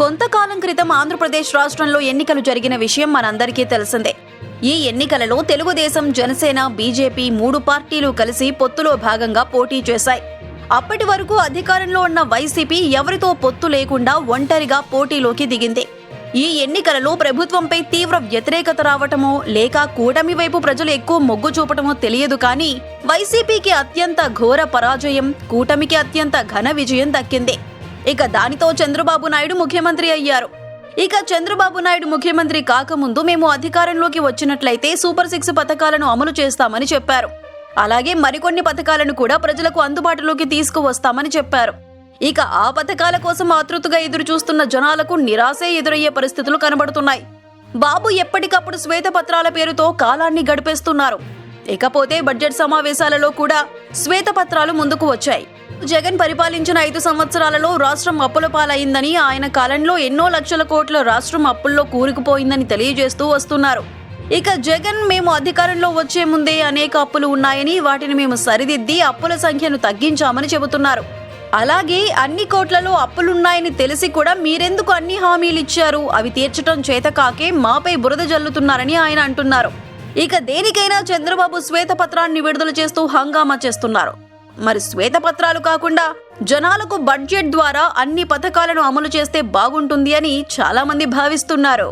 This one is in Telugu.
కొంతకాలం క్రితం ఆంధ్రప్రదేశ్ రాష్ట్రంలో ఎన్నికలు జరిగిన విషయం మనందరికీ తెలిసిందే. ఈ ఎన్నికలలో తెలుగుదేశం జనసేన బీజేపీ మూడు పార్టీలు కలిసి పొత్తులో భాగంగా పోటీ చేశాయి. అప్పటి వరకు అధికారంలో ఉన్న వైసీపీ ఎవరితో పొత్తు లేకుండా ఒంటరిగా పోటీలోకి దిగింది. ఈ ఎన్నికలలో ప్రభుత్వంపై తీవ్ర వ్యతిరేకత రావటమో లేక కూటమి వైపు ప్రజలు ఎక్కువ మొగ్గు చూపటమో తెలియదు కానీ వైసీపీకి అత్యంత ఘోర పరాజయం కూటమికి అత్యంత ఘన విజయం దక్కింది. ఇక దానితో చంద్రబాబు నాయుడు ముఖ్యమంత్రి అయ్యారు. ఇక చంద్రబాబు నాయుడు ముఖ్యమంత్రి కాకముందు మేము అధికారంలోకి వచ్చినట్లయితే సూపర్ సిక్స్ పథకాలను అమలు చేస్తామని చెప్పారు. అలాగే మరికొన్ని పథకాలను కూడా ప్రజలకు అందుబాటులోకి తీసుకువస్తామని చెప్పారు. ఇక ఆ పథకాల కోసం ఆతృతగా ఎదురు చూస్తున్న జనాలకు నిరాశే ఎదురయ్యే పరిస్థితులు కనబడుతున్నాయి. బాబు ఎప్పటికప్పుడు శ్వేతపత్రాల పేరుతో కాలాన్ని గడిపేస్తున్నారు. ఇకపోతే బడ్జెట్ సమావేశాలలో కూడా శ్వేతపత్రాలు ముందుకు వచ్చాయి. జగన్ పరిపాలించిన ఐదు సంవత్సరాలలో రాష్ట్రం అప్పుల పాలైందని ఆయన కాలంలో ఎన్నో లక్షల కోట్ల రాష్ట్రం అప్పుల్లో కూరుకుపోయిందని తెలియజేస్తూ వస్తున్నారు. ఇక జగన్ మేము అధికారంలో వచ్చే ముందే అనేక అప్పులు ఉన్నాయని వాటిని మేము సరిదిద్ది అప్పుల సంఖ్యను తగ్గించామని చెబుతున్నారు. అలాగే అన్ని కోట్లలో అప్పులున్నాయని తెలిసి కూడా మీరెందుకు అన్ని హామీలు ఇచ్చారు? అవి తీర్చడం చేతకాకే మాపై బురద జల్లుతున్నారని ఆయన అంటున్నారు. ఇక దేనికైనా చంద్రబాబు శ్వేతపత్రాన్ని విడుదల చేస్తూ హంగామా చేస్తున్నారు. మరి శ్వేతపత్రాలు కాకుండా జనాలకు బడ్జెట్ ద్వారా అన్ని పథకాలను అమలు చేస్తే బాగుంటుంది అని చాలా మంది భావిస్తున్నారు.